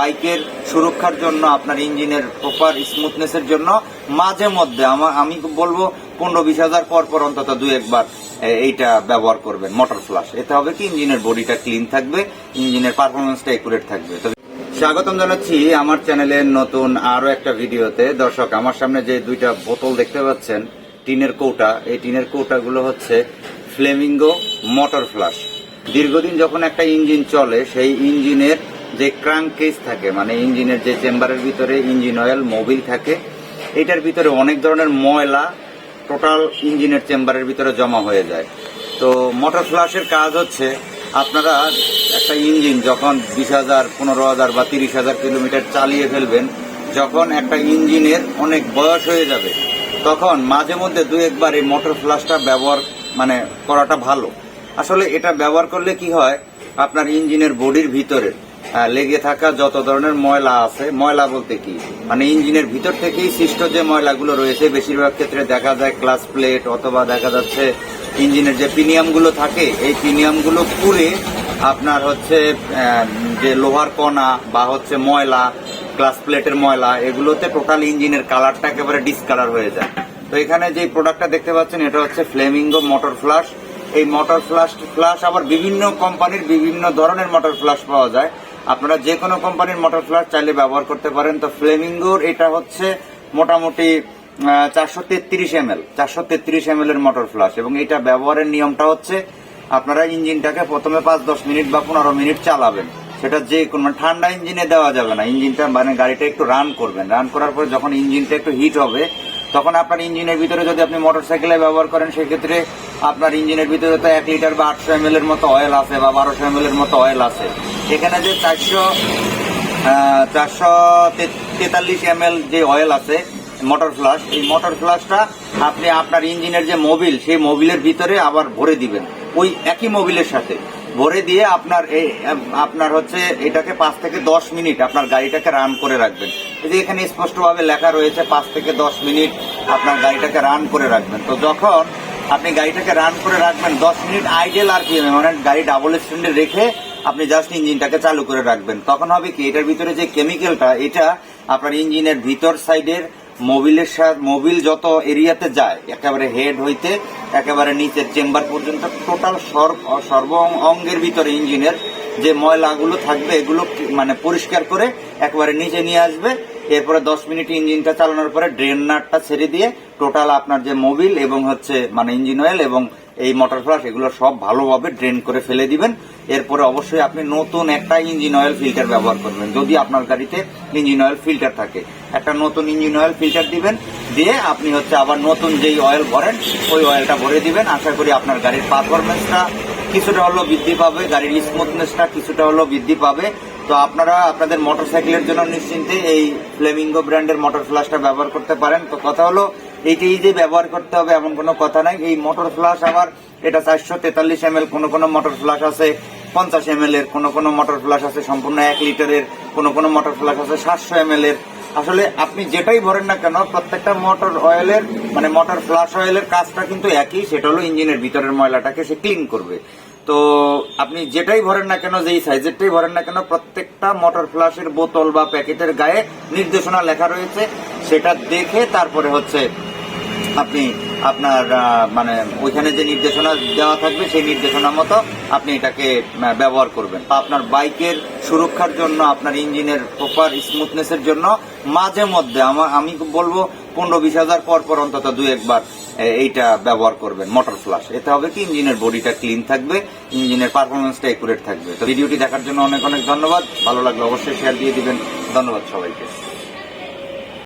বাইকের সুরক্ষার জন্য, আপনার ইঞ্জিনের প্রপার স্মুথনেসের জন্য। মাঝে মধ্যে আমার আমি বলব, পনেরো বিশ হাজার পর পর অন্তত দু একবার এইটা ব্যবহার করবেন মোটর ফ্লাশ এতে হবে কি, ইঞ্জিনের বডিটা ক্লিন থাকবে, ইঞ্জিনের পারফরমেন্সটা একুরেট থাকবে। স্বাগতম জানাচ্ছি আমার চ্যানেলের নতুন আরও একটা ভিডিওতে দর্শক, আমার সামনে যে দুইটা বোতল দেখতে পাচ্ছেন, টিনের কৌটা, এই টিনের কৌটাগুলো হচ্ছে ফ্লেমিঙ্গো মোটর ফ্লাশ দীর্ঘদিন যখন একটা ইঞ্জিন চলে, সেই ইঞ্জিনের যে ক্রাঙ্ক কেস থাকে মানে ইঞ্জিনের যে চেম্বারের ভিতরে ইঞ্জিন অয়েল মোবিল থাকে, এটার ভিতরে অনেক ধরনের ময়লা টোটাল ইঞ্জিনের চেম্বারের ভিতরে জমা হয়ে যায়। তো মোটর ফ্লাশের কাজ হচ্ছে, আপনারা একটা ইঞ্জিন যখন বিশ হাজার, পনেরো হাজার বা তিরিশ হাজার কিলোমিটার চালিয়ে ফেলবেন, যখন একটা ইঞ্জিনের অনেক বয়স হয়ে যাবে, তখন মাঝে মধ্যে দু একবার এই মোটর ফ্লাশটা ব্যবহার মানে করাটা ভালো। আসলে এটা ব্যবহার করলে কি হয়, আপনার ইঞ্জিনের বডির ভিতরে লেগে থাকা যত ধরনের ময়লা আছে, ময়লা বলতে কি? মানে ইঞ্জিনের ভিতর থেকেই সৃষ্ট যে ময়লাগুলো রয়েছে, বেশিরভাগ ক্ষেত্রে দেখা যায় ক্লাস প্লেট অথবা দেখা যাচ্ছে ইঞ্জিনের যে প্রিমিয়ামগুলো থাকে, এই প্রিমিয়ামগুলো পুড়ে আপনার হচ্ছে যে লোহার কণা বা হচ্ছে ময়লা ক্লাস প্লেটের ময়লা, এগুলোতে টোটাল ইঞ্জিনের কালারটা একেবারে ডিসকালার হয়ে যায়। তো এখানে যে প্রোডাক্টটা দেখতে পাচ্ছেন, এটা হচ্ছে ফ্লেমিঙ্গো মোটর ফ্লাশ এই মোটর ফ্লাশ ফ্লাশ আবার বিভিন্ন কোম্পানির বিভিন্ন ধরনের মোটর ফ্লাশ পাওয়া যায়। আপনারা যে কোনো কোম্পানির মোটর ফ্লাশ চাইলে ব্যবহার করতে পারেন। তো ফ্লেমিঙ্গোর এটা হচ্ছে মোটামুটি চারশো তেত্রিশ এম এল চারশো তেত্রিশ এম এর মোটর ফ্লাশ এবং এটা ব্যবহারের নিয়মটা হচ্ছে, আপনারা ইঞ্জিনটাকে প্রথমে পাঁচ দশ মিনিট বা পনেরো মিনিট চালাবেন। সেটা যে কোনো, ঠান্ডা ইঞ্জিনে দেওয়া যাবে না। ইঞ্জিনটা মানে গাড়িটা একটু রান করবেন। রান করার পরে যখন ইঞ্জিনটা একটু হিট হবে তখন আপনার ইঞ্জিনের ভিতরে যদি আপনি মোটর সাইকেলে ব্যবহার করেন, সেক্ষেত্রে আপনার ইঞ্জিনের ভিতরে তো এক লিটার বা আটশো এম এর মতো অয়েল আছে বা বারোশো এম এর মতো অয়েল আছে। এখানে যে চারশো চারশো তেতাল্লিশ এম যে অয়েল আছে মোটর ফ্লাশ এই মোটর ফ্লাশটা আপনি আপনার ইঞ্জিনের যে মোবিল সেই মোবিলের ভিতরে আবার ভরে দিবেন। ওই একই মোবিলের সাথে। ভরে দিয়ে আপনার আপনার হচ্ছে এটাকে পাঁচ থেকে দশ মিনিট আপনার গাড়িটাকে রান করে রাখবেন। এই যে এখানে স্পষ্টভাবে লেখা রয়েছে পাঁচ থেকে দশ মিনিট আপনার গাড়িটাকে রান করে রাখবেন। তো যখন আপনি গাড়িটাকে রান করে রাখবেন, দশ মিনিট আইডেল আর কি মানে গাড়ি ডাবল স্ট্যান্ডে রেখে আপনি জাস্ট ইঞ্জিনটাকে চালু করে রাখবেন। তখন হবে কি, এটার ভিতরে যে কেমিক্যালটা এটা আপনার ইঞ্জিনের ভিতর সাইডের মোবিলের সাথে মোবিল যত এরিয়াতে যায়, একেবারে হেড হইতে একেবারে নিচের চেম্বার পর্যন্ত টোটাল সর্ব অঙ্গের ভিতরে ইঞ্জিনের যে ময়লাগুলো থাকবে, এগুলো মানে পরিষ্কার করে একবারে নিচে নিয়ে আসবে। এরপরে দশ মিনিট ইঞ্জিনটা চালানোর পরে ড্রেন নাটটা ছেড়ে দিয়ে টোটাল আপনার যে মোবিল এবং হচ্ছে মানে ইঞ্জিন অয়েল এবং এই মোটর ফ্লাশ এগুলো সব ভালোভাবে ড্রেন করে ফেলে দিবেন। এরপরে অবশ্যই আপনি নতুন একটা ইঞ্জিন অয়েল ফিল্টার ব্যবহার করবেন। যদি আপনার গাড়িতে ইঞ্জিন অয়েল ফিল্টার থাকে, একটা নতুন ইঞ্জিন অয়েল ফিল্টার দিবেন, দিয়ে আপনি হচ্ছে আবার নতুন যেই অয়েল ভরেন, ওই অয়েলটা ভরে দিবেন। আশা করি আপনার গাড়ির পারফরমেন্সটা কিছুটা হলেও বৃদ্ধি পাবে, গাড়ির স্মুথনেসটা কিছুটা হলেও বৃদ্ধি পাবে। তো আপনারা আপনাদের মোটরসাইকেলের জন্য নিশ্চিন্তে এই ফ্লেমিঙ্গো ব্র্যান্ডের মোটর ফ্লাশটা ব্যবহার করতে পারেন। তো কথা হলো এইটাই যে ব্যবহার করতে হবে এমন কোনো কথা নাই। এই মোটর ফ্লাশ আবার এটা চারশো তেতাল্লিশ এম কোনো কোনো মোটর ফ্লাশ আছে, পঞ্চাশ এম এর, কোনো কোনো মোটর ফ্লাশ আছে, সম্পূর্ণ এক লিটারের কোনো কোনো মোটর ফ্লাশ আছে, সাতশো এম এর। আসলে আপনি যেটাই ভরেন না কেন, প্রত্যেকটা মোটর অয়েলের মানে মোটর ফ্লাশ অয়েলের কাজটা কিন্তু একই, সেটা হলো ইঞ্জিনের ভিতরের ময়লাটাকে সে ক্লিন করবে। তো আপনি যেটাই ভরেন না কেন, যেই সাইজেরটাই ভরেন না কেন, প্রত্যেকটা মোটর ফ্লাশের বোতল বা প্যাকেটের গায়ে নির্দেশনা লেখা রয়েছে, সেটা দেখে তারপরে হচ্ছে আপনি আপনার মানে ওইখানে যে নির্দেশনা দেওয়া থাকবে, সেই নির্দেশনা মতো আপনি এটাকে ব্যবহার করবেন। আপনার বাইকের সুরক্ষার জন্য, আপনার ইঞ্জিনের প্রপার স্মুথনেসের জন্য মাঝে মধ্যে আমার আমি বলব পনেরো বিশ হাজার পর পর অন্তত দু একবার এইটা ব্যবহার করবেন, মোটর ফ্লাশ। এতে হবে কি, ইঞ্জিনের বডিটা ক্লিন থাকবে, ইঞ্জিনের পারফরমেন্সটা একুরেট থাকবে। তো ভিডিওটি দেখার জন্য অনেক অনেক ধন্যবাদ। ভালো লাগলে অবশ্যই শেয়ার দিয়ে দিবেন। ধন্যবাদ সবাইকে।